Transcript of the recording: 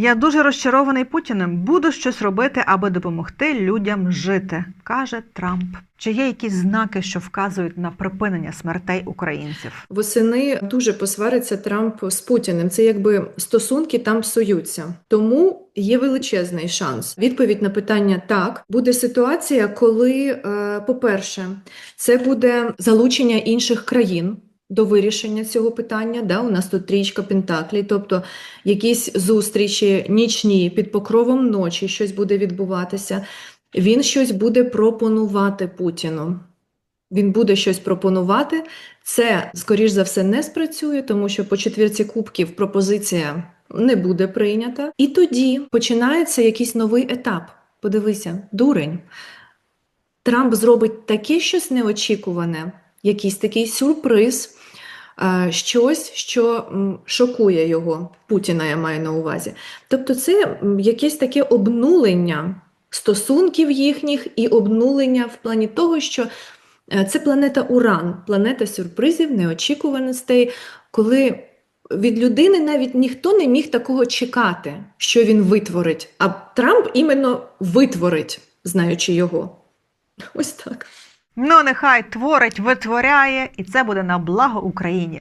Я дуже розчарований Путіним. Буду щось робити, аби допомогти людям жити, каже Трамп. Чи є якісь знаки, що вказують на припинення смертей українців? Восени дуже посвариться Трамп з Путіним. Це якби стосунки там псуються. Тому є величезний шанс. Відповідь на питання так буде ситуація, коли, е, по-перше, це буде залучення інших країн. До вирішення цього питання, да, у нас тут трічка Пентаклі, тобто якісь зустрічі нічні під покровом ночі щось буде відбуватися. Він щось буде пропонувати Путіну. Він буде щось пропонувати. Це, скоріш за все, не спрацює, тому що по четвірці кубків пропозиція не буде прийнята. І тоді починається якийсь новий етап. Подивися, дурень. Трамп зробить таке щось неочікуване, якийсь такий сюрприз, щось, що шокує його, Путіна я маю на увазі. Тобто, це якесь таке обнулення стосунків їхніх і обнулення в плані того, що е, це планета Уран, планета сюрпризів, неочікуваностей, коли від людини навіть ніхто не міг такого чекати, що він витворить. А Трамп іменно витворить, знаючи його. Ось так. Ну, нехай творить, витворяє, і це буде на благо Україні.